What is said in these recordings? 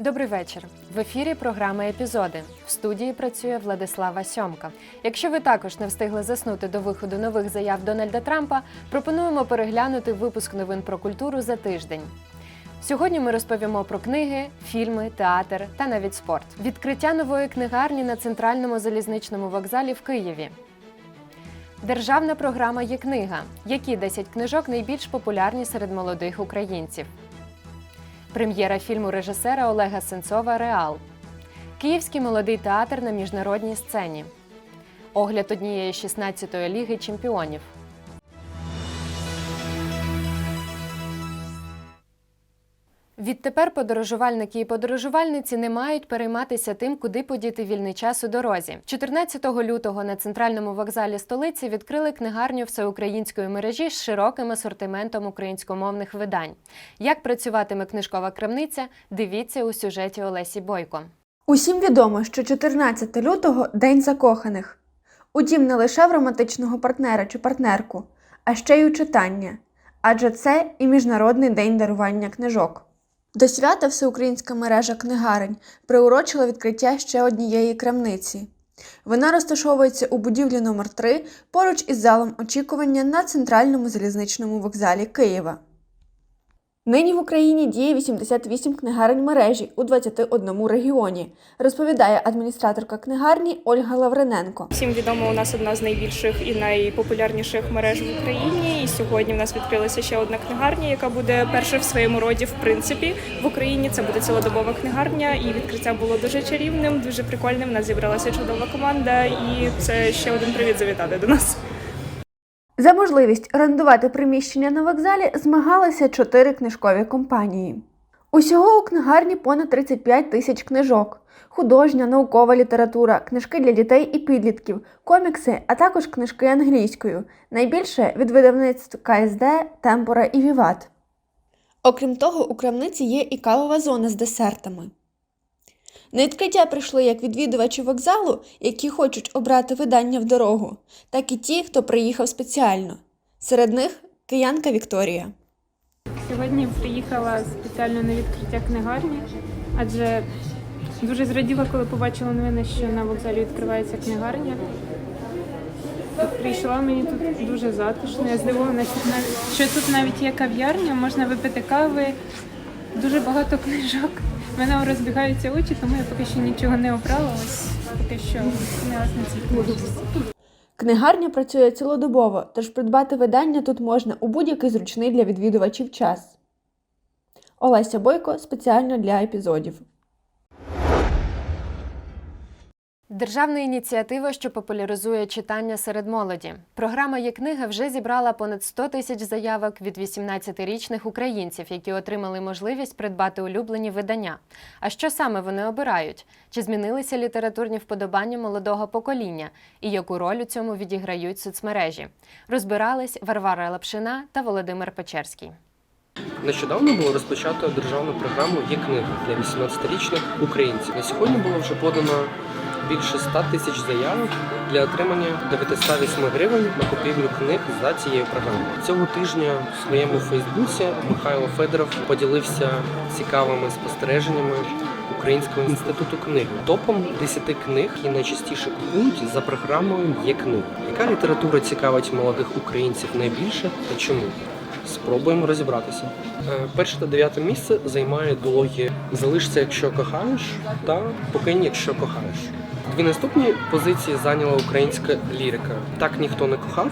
Добрий вечір. В ефірі програма Епізоди. В студії працює Владислава Сьомка. Якщо ви також не встигли заснути до виходу нових заяв Дональда Трампа, пропонуємо переглянути випуск новин про культуру за тиждень. Сьогодні ми розповімо про книги, фільми, театр та навіть спорт. Відкриття нової книгарні на центральному залізничному вокзалі в Києві. Державна програма є книга. Які 10 книжок найбільш популярні серед молодих українців? Прем'єра фільму режисера Олега Сенцова Реал. Київський молодий театр на міжнародній сцені. Огляд однієї 16-ї ліги чемпіонів. Відтепер подорожувальники і подорожувальниці не мають перейматися тим, куди подіти вільний час у дорозі. 14 лютого на центральному вокзалі столиці відкрили книгарню всеукраїнської мережі з широким асортиментом українськомовних видань. Як працюватиме книжкова крамниця, дивіться у сюжеті Олесі Бойко. Усім відомо, що 14 лютого День закоханих. Утім, не лише в романтичного партнера чи партнерку, а ще й у читання. Адже це і Міжнародний день дарування книжок. До свята всеукраїнська мережа книгарень приурочила відкриття ще однієї крамниці. Вона розташовується у будівлі номер 3 поруч із залом очікування на центральному залізничному вокзалі Києва. Нині в Україні діє 88 книгарень мережі у 21 регіоні, розповідає адміністраторка книгарні Ольга Лавриненко. Всім відомо, у нас одна з найбільших і найпопулярніших мереж в Україні. І сьогодні в нас відкрилася ще одна книгарня, яка буде перша в своєму роді, в принципі, в Україні. Це буде цілодобова книгарня, і відкриття було дуже чарівним, дуже прикольним. У нас зібралася чудова команда, і це ще один привід завітати до нас. За можливість орендувати приміщення на вокзалі змагалися чотири книжкові компанії. Усього у книгарні понад 35 тисяч книжок: художня, наукова література, книжки для дітей і підлітків, комікси, а також книжки англійською. Найбільше від видавництв КСД, Темпора і Віват. Окрім того, у крамниці є і кавова зона з десертами. На відкриття прийшли як відвідувачі вокзалу, які хочуть обрати видання в дорогу, так і ті, хто приїхав спеціально. Серед них киянка Вікторія. Сьогодні приїхала спеціально на відкриття книгарні, адже дуже зраділа, коли побачила новини, що на вокзалі відкривається книгарня. Прийшла мені тут дуже затишно. Я здивована, що тут навіть є кав'ярня, можна випити кави, дуже багато книжок. В Мене розбігаються очі, тому я поки що нічого не обрала. Поки що зупинилась на цій книжці. Книгарня працює цілодобово, тож придбати видання тут можна у будь-який зручний для відвідувачів час. Олеся Бойко спеціально для епізодів. Державна ініціатива, що популяризує читання серед молоді. Програма є книга вже зібрала понад 100 тисяч заявок від 18-річних українців, які отримали можливість придбати улюблені видання. А що саме вони обирають? Чи змінилися літературні вподобання молодого покоління? І яку роль у цьому відіграють соцмережі? Розбирались Варвара Лапшина та Володимир Печерський. Нещодавно було розпочато державну програму є книга для 18-річних українців. На сьогодні було вже подано більше 100 тисяч заявок для отримання 908 гривень на купівлю книг за цією програмою. Цього тижня в своєму Фейсбуці Михайло Федоров поділився цікавими спостереженнями Українського інституту книги. Топом 10 книг, які найчастіше купують за програмою є книга. Яка література цікавить молодих українців найбільше та чому? Спробуємо розібратися. Е, Перше та дев'яте місце займає дологія Залишся, якщо кохаєш, та Покинь, якщо кохаєш. Дві наступні позиції зайняла українська лірика. Так ніхто не кохав.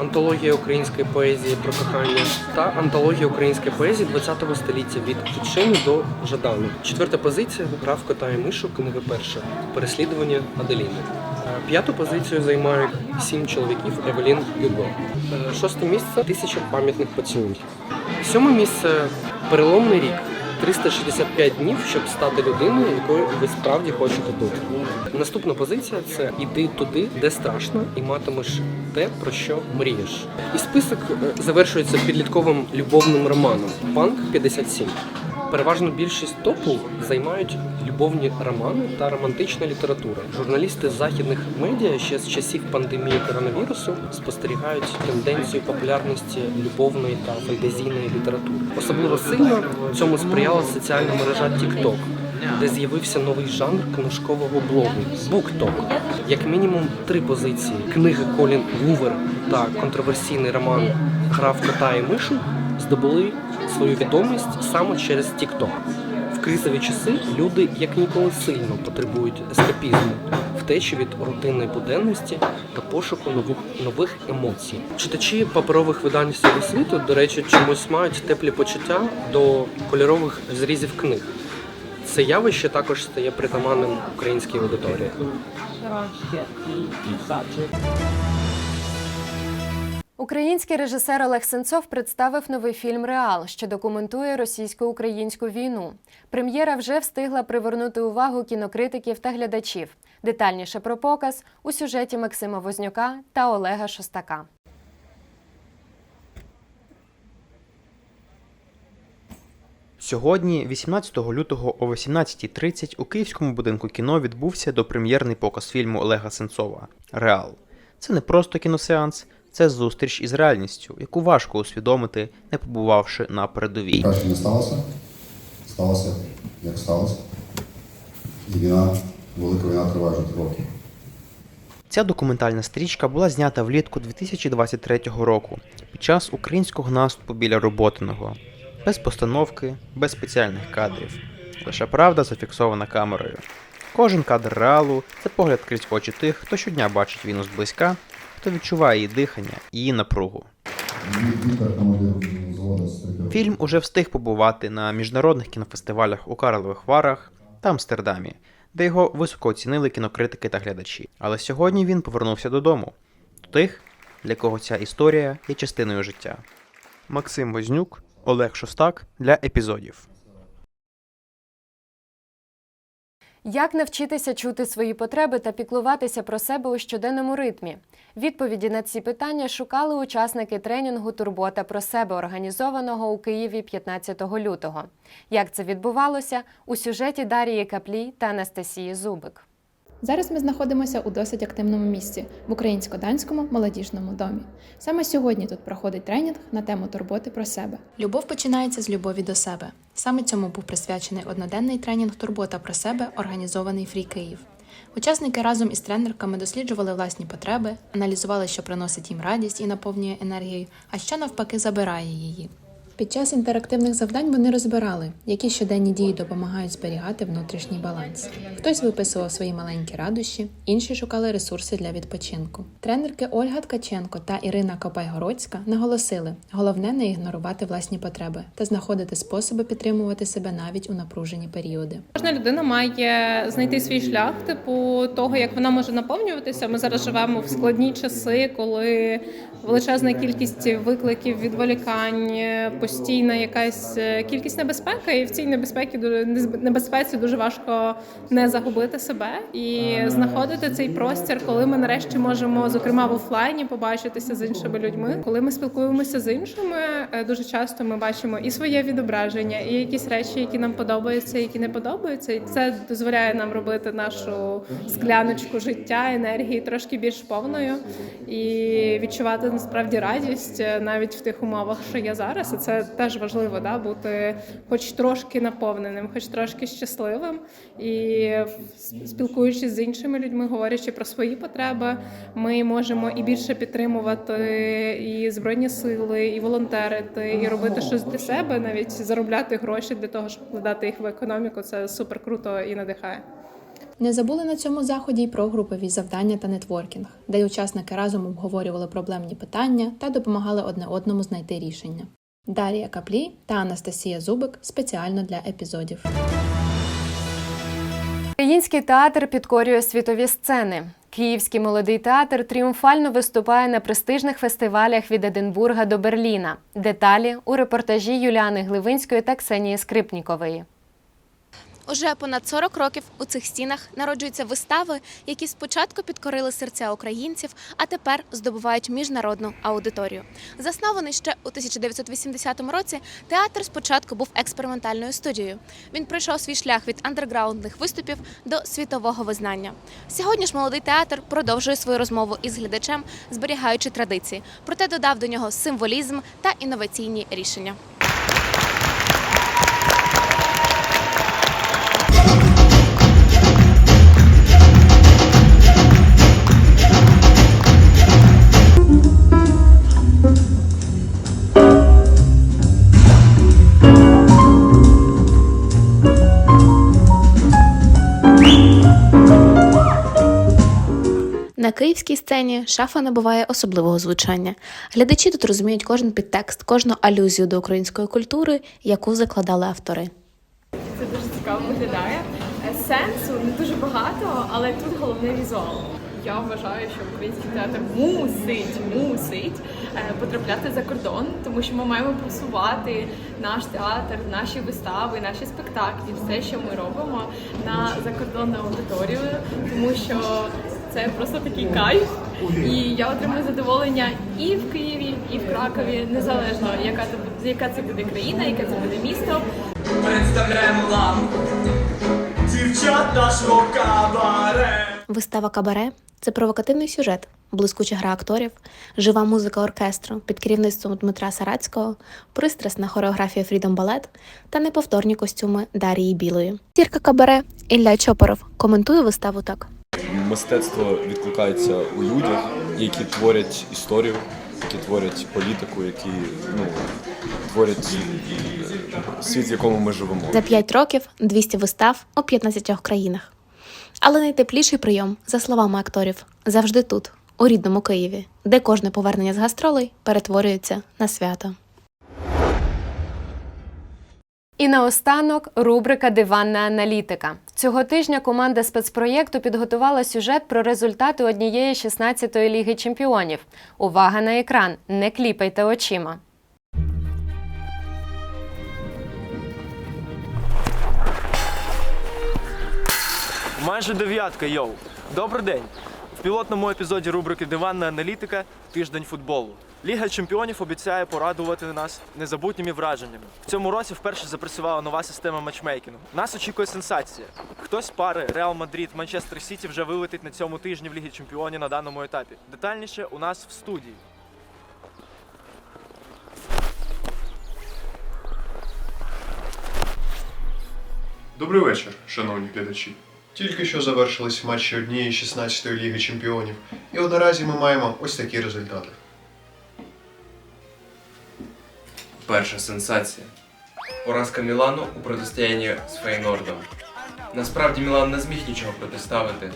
Антологія української поезії про кохання та антологія української поезії ХХ століття від Кітшини до Жадану. Четверта позиція Грав кота і мишу, книга перша. Переслідування Аделіни. Е, П'яту позицію займають сім чоловіків Евелін Гюго. Е, Шосте місце тисяча пам'ятних поцілунків. Сьоме місце переломний рік. 365 днів, щоб стати людиною, якою ви справді хочете бути. Наступна позиція це іди туди, де страшно, і матимеш те, про що мрієш. І список е, завершується підлітковим любовним романом Панк 57. Переважно більшість топу займають любовні романи та романтична література. Журналісти західних медіа ще з часів пандемії коронавірусу спостерігають тенденцію популярності любовної та фантазійної літератури. Особливо сильно цьому сприяла соціальна мережа TikTok. Де з'явився новий жанр книжкового блогу букток. Як мінімум три позиції: книги Колін Гувер та контроверсійний роман Гра в кота і мишу здобули свою відомість саме через TikTok. В кризові часи люди як ніколи сильно потребують ескапізму, втечі від рутинної буденності та пошуку нових, нових емоцій. Читачі паперових видань всього світу, до речі, чомусь мають теплі почуття до кольорових зрізів книг. Це явище також стає притаманним українській аудиторії. Український режисер Олег Сенцов представив новий фільм Реал, що документує російсько-українську війну. Прем'єра вже встигла привернути увагу кінокритиків та глядачів. Детальніше про показ у сюжеті Максима Вознюка та Олега Шостака. Сьогодні, 18 лютого о 18.30 у Київському будинку кіно відбувся допрем'єрний показ фільму Олега Сенцова Реал. Це не просто кіносеанс, це зустріч із реальністю, яку важко усвідомити, не побувавши на передовій. Краще не сталося. Сталося, як сталося. І війна, велика війна триває вже три роки. Ця документальна стрічка була знята влітку 2023 року під час українського наступу біля Роботиного. Без постановки, без спеціальних кадрів. Лише правда зафіксована камерою. Кожен кадр реалу це погляд крізь очі тих, хто щодня бачить війну зблизька, хто відчуває її дихання і її напругу. Фільм уже встиг побувати на міжнародних кінофестивалях у Карлових Варах та Амстердамі, де його високо оцінили кінокритики та глядачі. Але сьогодні він повернувся додому, до тих, для кого ця історія є частиною життя. Максим Вознюк, Олег Шостак для епізодів. Як навчитися чути свої потреби та піклуватися про себе у щоденному ритмі? Відповіді на ці питання шукали учасники тренінгу Турбота про себе, організованого у Києві 15 лютого. Як це відбувалося у сюжеті Дарії Каплій та Анастасії Зубик. Зараз ми знаходимося у досить активному місці в українсько-данському молодіжному домі. Саме сьогодні тут проходить тренінг на тему турботи про себе. Любов починається з любові до себе. Саме цьому був присвячений одноденний тренінг Турбота про себе, організований Фрі Київ. Учасники разом із тренерками досліджували власні потреби, аналізували, що приносить їм радість і наповнює енергією, а що навпаки забирає її. Під час інтерактивних завдань вони розбирали, які щоденні дії допомагають зберігати внутрішній баланс. Хтось виписував свої маленькі радощі, інші шукали ресурси для відпочинку. Тренерки Ольга Ткаченко та Ірина Копайгородська наголосили: головне не ігнорувати власні потреби та знаходити способи підтримувати себе навіть у напружені періоди. Кожна людина має знайти свій шлях, типу того, як вона може наповнюватися. Ми зараз живемо в складні часи, коли величезна кількість викликів, відволікань, постійна якась е, кількість небезпеки, і в цій небезпеці небезпеці дуже важко не загубити себе і знаходити цей простір, коли ми нарешті можемо, зокрема в офлайні, побачитися з іншими людьми. Коли ми спілкуємося з іншими, е, дуже часто ми бачимо і своє відображення, і якісь речі, які нам подобаються, які не подобаються. І це дозволяє нам робити нашу скляночку життя, енергії трошки більш повною і відчувати насправді радість е, навіть в тих умовах, що є зараз. І це теж важливо, да, бути хоч трошки наповненим, хоч трошки щасливим. І спілкуючись з іншими людьми, говорячи про свої потреби, ми можемо і більше підтримувати і збройні сили, і волонтерити, і робити щось для себе, навіть заробляти гроші для того, щоб вкладати їх в економіку. Це супер круто і надихає. Не забули на цьому заході й про групові завдання та нетворкінг, де й учасники разом обговорювали проблемні питання та допомагали одне одному знайти рішення. Дарія Каплі та Анастасія Зубик спеціально для епізодів. Український театр підкорює світові сцени. Київський молодий театр тріумфально виступає на престижних фестивалях від Единбурга до Берліна. Деталі у репортажі Юліани Гливинської та Ксенії Скрипнікової. Уже понад 40 років у цих стінах народжуються вистави, які спочатку підкорили серця українців, а тепер здобувають міжнародну аудиторію. Заснований ще у 1980 році, театр спочатку був експериментальною студією. Він пройшов свій шлях від андерграундних виступів до світового визнання. Сьогодні ж молодий театр продовжує свою розмову із глядачем, зберігаючи традиції, проте додав до нього символізм та інноваційні рішення. На київській сцені шафа набуває особливого звучання. Глядачі тут розуміють кожен підтекст, кожну алюзію до української культури, яку закладали автори. Це дуже цікаво виглядає. Е, Сенсу не дуже багато, але тут головний візуал. Я вважаю, що український театр мусить, мусить е, потрапляти за кордон, тому що ми маємо просувати наш театр, наші вистави, наші спектаклі, все, що ми робимо на закордонну аудиторію, тому що це просто такий кайф. І я отримую задоволення і в Києві, і в Кракові, незалежно яка це буде, яка це буде країна, яке це буде місто. Представляємо вам дівчат нашого кабаре. Вистава Кабаре це провокативний сюжет, блискуча гра акторів, жива музика оркестру під керівництвом Дмитра Сарацького, пристрасна хореографія Фрідом Балет та неповторні костюми Дарії Білої. Зірка Кабаре Ілля Чопоров коментує виставу так. Мистецтво відкликається у людях, які творять історію, які творять політику, які ну, творять світ, в якому ми живемо. За 5 років 200 вистав у 15 країнах. Але найтепліший прийом, за словами акторів, завжди тут, у рідному Києві, де кожне повернення з гастролей перетворюється на свято. І наостанок рубрика Диванна аналітика. Цього тижня команда спецпроєкту підготувала сюжет про результати однієї 16-ї ліги чемпіонів. Увага на екран! Не кліпайте очима. Майже дев'ятка, йоу. Добрий день. В пілотному епізоді рубрики Диванна аналітика Тиждень футболу. Ліга чемпіонів обіцяє порадувати нас незабутніми враженнями. В цьому році вперше запрацювала нова система матчмейкінгу. Нас очікує сенсація. Хтось пари Реал Мадрид Манчестер Сіті вже вилетить на цьому тижні в Лігі Чемпіонів на даному етапі. Детальніше у нас в студії. Добрий вечір, шановні глядачі. Тільки що завершились матчі однієї 16-ї ліги чемпіонів, і наразі ми маємо ось такі результати. Перша сенсація. Поразка Мілану у протистоянні з Фейнордом. Насправді Мілан не зміг нічого протиставити.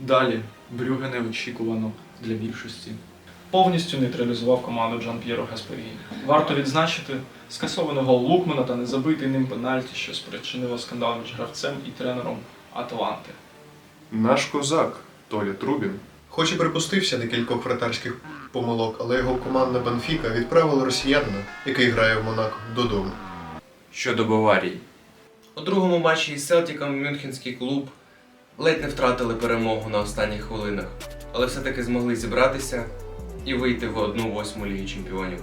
Далі Брюге неочікувано для більшості. Повністю нейтралізував команду Джан П'єро Гасперіні. Варто відзначити скасований гол Лукмана та незабитий ним пенальті, що спричинило скандал між гравцем і тренером Аталанти. Наш козак Толя Трубін, хоч і припустився декількох вратарських помилок, але його команда Бенфіка відправила росіянина, який грає в Монако, додому. Щодо Баварії. У другому матчі із Селтіком Мюнхенський клуб ледь не втратили перемогу на останніх хвилинах, але все-таки змогли зібратися і вийти в одну восьму Ліги Чемпіонів.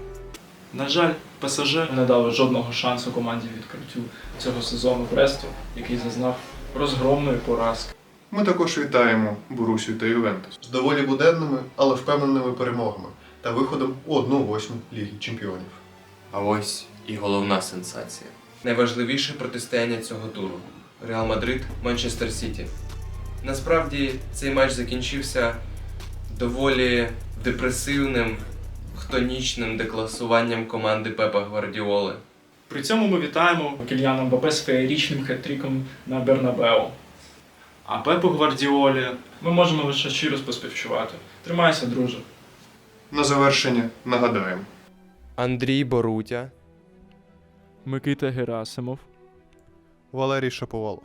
На жаль, ПСЖ не дали жодного шансу команді відкриттю цього сезону Бресту, який зазнав розгромної поразки. Ми також вітаємо Борусю та Ювентус з доволі буденними, але впевненими перемогами та виходом у одну восьму Ліги чемпіонів. А ось і головна сенсація. Найважливіше протистояння цього туру Реал Мадрид Манчестер Сіті. Насправді цей матч закінчився доволі депресивним, хтонічним декласуванням команди Пепа Гвардіоли. При цьому ми вітаємо Кільяна Мбапе з феєрічним хет-тріком на Бернабео. А Пепу Гвардіолі ми можемо лише щиро поспівчувати. Тримайся, друже. На завершення нагадаємо. Андрій Борутя, Микита Герасимов. Валерій Шаповалов.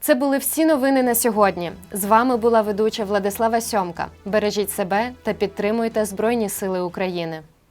Це були всі новини на сьогодні. З вами була ведуча Владислава Сьомка. Бережіть себе та підтримуйте Збройні Сили України.